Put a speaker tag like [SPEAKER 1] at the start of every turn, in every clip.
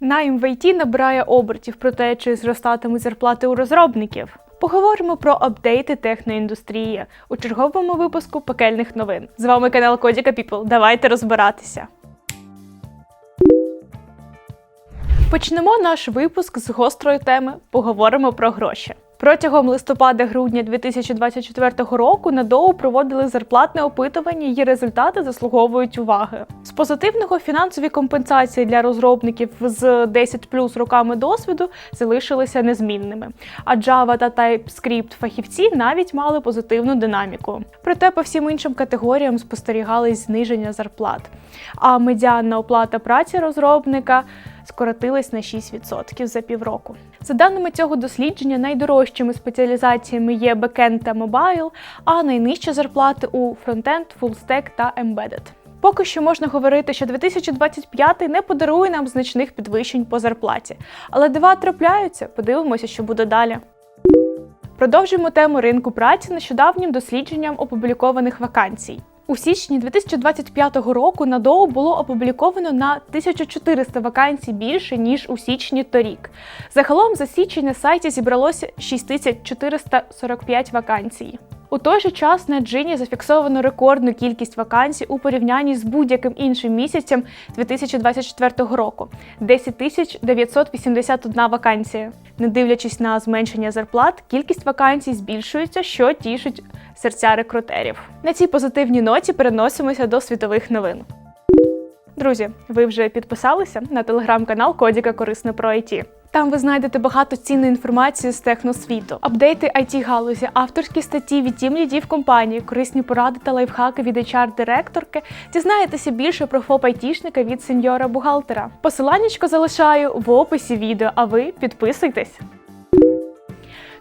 [SPEAKER 1] Найм в ІТ набирає обертів про те, чи зростатимуть зарплати у розробників. Поговоримо про апдейти техноіндустрії у черговому випуску пекельних новин. З вами канал Кодіка People. Давайте розбиратися. Почнемо наш випуск з гострої теми. Поговоримо про гроші. Протягом листопада-грудня 2024 року на ДОУ проводили зарплатне опитування. Її результати заслуговують уваги. З позитивного фінансові компенсації для розробників з 10 плюс роками досвіду залишилися незмінними. А Java та TypeScript фахівці навіть мали позитивну динаміку. Проте по всім іншим категоріям спостерігались зниження зарплат. А медіанна оплата праці розробника скоротилась на 6% за півроку. За даними цього дослідження, найдорожчими спеціалізаціями є бекенд та мобайл, а найнижчі зарплати у фронтенд, фулстек та embedded. Поки що можна говорити, що 2025 не подарує нам значних підвищень по зарплаті, але дива трапляються. Подивимося, що буде далі. Продовжуємо тему ринку праці нещодавнім дослідженням опублікованих вакансій. У січні 2025 року на ДОУ було опубліковано на 1400 вакансій більше ніж у січні торік. Загалом за січень на сайті зібралося 6445 вакансій. У той же час на Джині зафіксовано рекордну кількість вакансій у порівнянні з будь-яким іншим місяцем 2024 року 10 тисяч 981 вакансія. Не дивлячись на зменшення зарплат, кількість вакансій збільшується, що тішить серця рекрутерів. На цій позитивній ноті переносимося до світових новин. Друзі, ви вже підписалися на телеграм-канал Кодіка Корисне про IT. Там ви знайдете багато цінної інформації з техносвіту, апдейти it галузі, авторські статті від тім лідів компанії, корисні поради та лайфхаки від HR-директорки. Дізнаєтеся більше про ФОП айтішника від сеньора бухгалтера. Посиланнячко залишаю в описі відео, а ви підписуйтесь.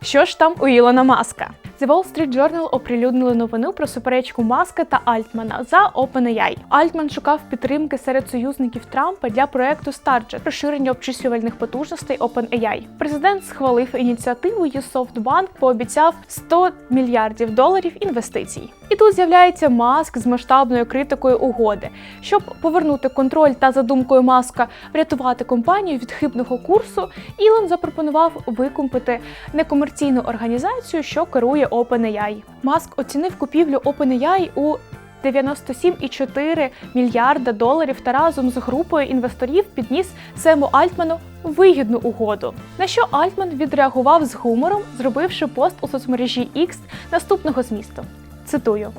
[SPEAKER 1] Що ж там у Ілона Маска? The Wall Street Journal оприлюднили новину про суперечку Маска та Альтмана за OpenAI. Альтман шукав підтримки серед союзників Трампа для проекту Starjet – розширення обчислювальних потужностей OpenAI. Президент схвалив ініціативу, і SoftBank пообіцяв 100 мільярдів доларів інвестицій. І тут з'являється Маск з масштабною критикою угоди. Щоб повернути контроль та за думкою Маска врятувати компанію від хибного курсу, Ілон запропонував викупити некомерційну організацію, що керує OpenAI. Маск оцінив купівлю OpenAI у 97,4 мільярда доларів та разом з групою інвесторів підніс Сему Альтману вигідну угоду. На що Альтман відреагував з гумором, зробивши пост у соцмережі X наступного змісту. Цитую.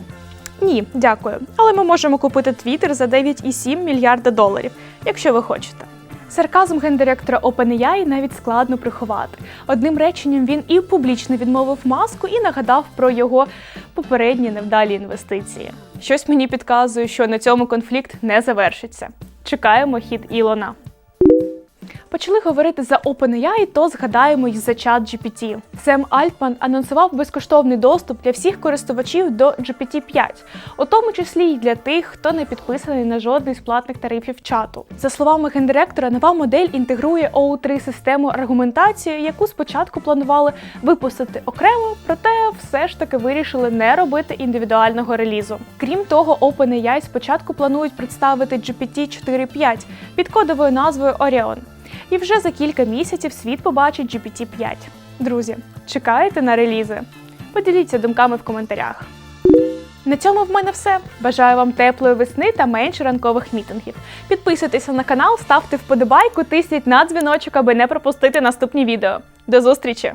[SPEAKER 1] Ні, дякую. Але ми можемо купити Twitter за 9,7 мільярда доларів, якщо ви хочете. Сарказм гендиректора OpenAI навіть складно приховати. Одним реченням він і публічно відмовив маску і нагадав про його попередні невдалі інвестиції. Щось мені підказує, що на цьому конфлікт не завершиться. Чекаємо хід Ілона. Почали говорити за OpenAI, то згадаємо й за чат GPT. Сем Альтман анонсував безкоштовний доступ для всіх користувачів до GPT-5, у тому числі й для тих, хто не підписаний на жодний з платних тарифів чату. За словами гендиректора, нова модель інтегрує OU3 систему аргументації, яку спочатку планували випустити окремо, проте все ж таки вирішили не робити індивідуального релізу. Крім того, OpenAI спочатку планують представити GPT 4.5 під кодовою назвою Orion. І вже за кілька місяців світ побачить GPT-5. Друзі, чекаєте на релізи? Поділіться думками в коментарях. На цьому в мене все. Бажаю вам теплої весни та менше ранкових мітингів. Підписуйтеся на канал, ставте вподобайку, тисніть на дзвіночок, аби не пропустити наступні відео. До зустрічі!